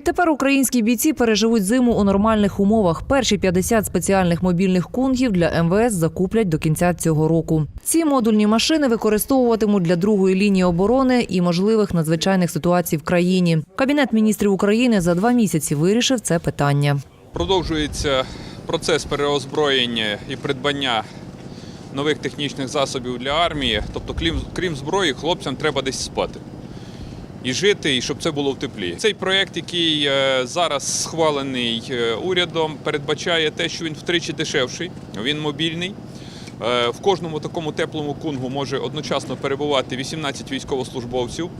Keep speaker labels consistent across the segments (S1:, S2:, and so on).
S1: Відтепер українські бійці переживуть зиму у нормальних умовах. Перші 50 спеціальних мобільних кунгів для МВС закуплять до кінця цього року. Ці модульні машини використовуватимуть для другої лінії оборони і можливих надзвичайних ситуацій в країні. Кабінет міністрів України за два місяці вирішив це питання.
S2: Продовжується процес переозброєння і придбання нових технічних засобів для армії. Тобто, крім, зброї, хлопцям треба десь спати. І жити, і щоб це було в теплі. Цей проект, який е, зараз схвалений е, урядом, передбачає те, що він втричі дешевший, він мобільний. Е, В кожному такому теплому кунгу може одночасно перебувати 18 військовослужбовців.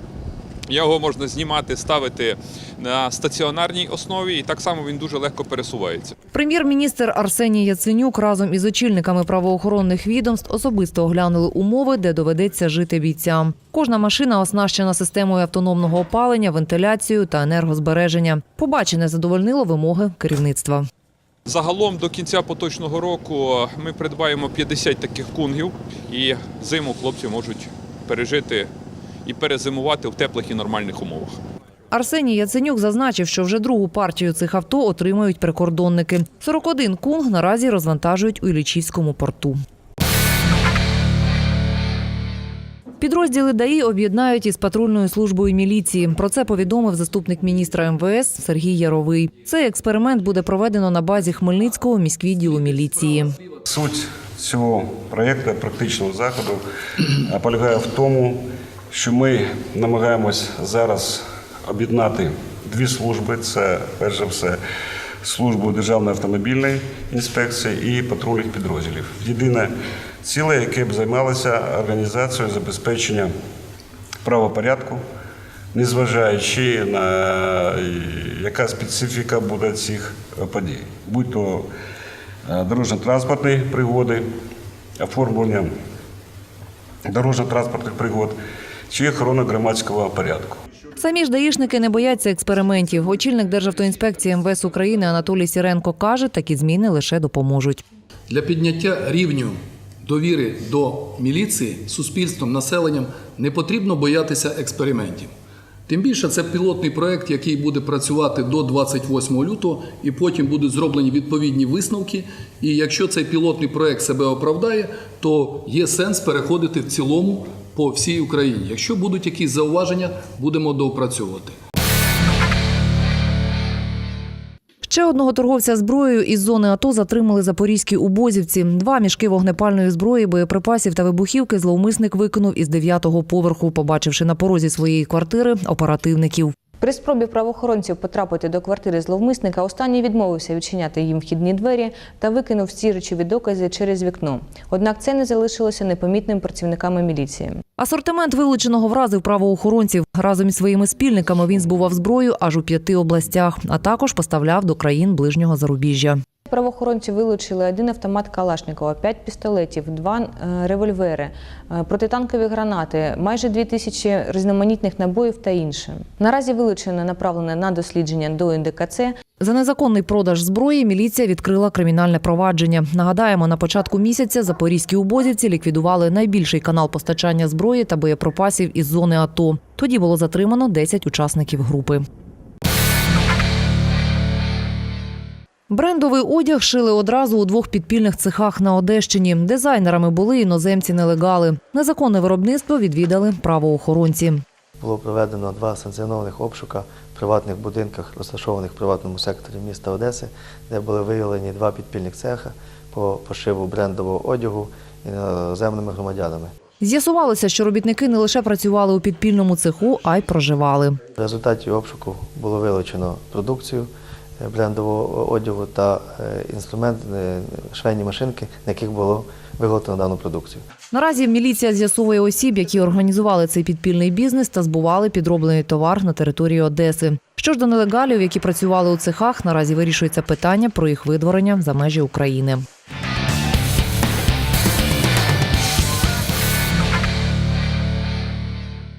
S2: Його можна знімати, ставити на стаціонарній основі, і так само він дуже легко пересувається.
S1: Прем'єр-міністр Арсеній Яценюк разом із очільниками правоохоронних відомств особисто оглянули умови, де доведеться жити бійцям. Кожна машина оснащена системою автономного опалення, вентиляцією та енергозбереження. Побачене задовольнило вимоги керівництва.
S2: Загалом до кінця поточного року ми придбаємо 50 таких кунгів, і зиму хлопці можуть пережити і перезимувати в теплих і нормальних умовах.
S1: Арсеній Яценюк зазначив, що вже другу партію цих авто отримають прикордонники. 41 кунг наразі розвантажують у Іллічівському порту. Підрозділи ДАІ об'єднають із патрульною службою міліції. Про це повідомив заступник міністра МВС Сергій Яровий. Цей експеримент буде проведено на базі Хмельницького міськвідділу міліції.
S3: Суть цього проєкту практичного заходу полягає в тому, що ми намагаємось зараз об'єднати дві служби: це перш за все службу Державної автомобільної інспекції і патрульних підрозділів. Єдине ціле, яке б займалося організацією забезпечення правопорядку, незважаючи на яка специфіка буде цих подій, будь то е, дорожньо-транспортні пригоди, оформлення дорожньо-транспортних пригод чи охорона громадського порядку.
S1: Самі ж даїшники не бояться експериментів. Очільник Державтоінспекції МВС України Анатолій Сіренко каже, такі зміни лише допоможуть.
S4: Для підняття рівню довіри до міліції суспільством, населенням не потрібно боятися експериментів. Тим більше це пілотний проект, який буде працювати до 28 лютого, і потім будуть зроблені відповідні висновки. І якщо цей пілотний проект себе оправдає, то є сенс переходити в цілому по всій Україні. Якщо будуть якісь зауваження, будемо доопрацьовувати.
S1: Ще одного торговця зброєю із зони АТО затримали запорізькі убозівці. Два мішки вогнепальної зброї, боєприпасів та вибухівки зловмисник викинув із дев'ятого поверху, побачивши на порозі своєї квартири оперативників.
S5: При спробі правоохоронців потрапити до квартири зловмисника, останній відмовився відчиняти їм вхідні двері та викинув всі речові докази через вікно. Однак це не залишилося непомітним працівниками міліції.
S1: Асортимент вилученого вразив правоохоронців. Разом із своїми спільниками він збував зброю аж у п'яти областях, а також поставляв до країн ближнього зарубіжжя.
S5: Правоохоронці вилучили один автомат Калашникова, п'ять пістолетів, два е, револьвери, е, протитанкові гранати, майже дві тисячі різноманітних набоїв та інше. Наразі вилучено направлене на дослідження до НДКЦ.
S1: За незаконний продаж зброї міліція відкрила кримінальне провадження. Нагадаємо, на початку місяця запорізькі убозівці ліквідували найбільший канал постачання зброї та боєприпасів із зони АТО. Тоді було затримано 10 учасників групи. Брендовий одяг шили одразу у двох підпільних цехах на Одещині. Дизайнерами були іноземці-нелегали. Незаконне виробництво відвідали правоохоронці.
S6: Було проведено два санкціонованих обшука в приватних будинках, розташованих в приватному секторі міста Одеси, де були виявлені два підпільних цеха по пошиву брендового одягу іноземними громадянами.
S1: З'ясувалося, що робітники не лише працювали у підпільному цеху, а й проживали.
S6: В результаті обшуку було вилучено продукцію брендового одягу та е, інструмент, е, швейні машинки, на яких було виготовлено дану продукцію.
S1: Наразі міліція з'ясовує осіб, які організували цей підпільний бізнес та збували підроблений товар на території Одеси. Що ж до нелегалів, які працювали у цехах, наразі вирішується питання про їх видворення за межі України.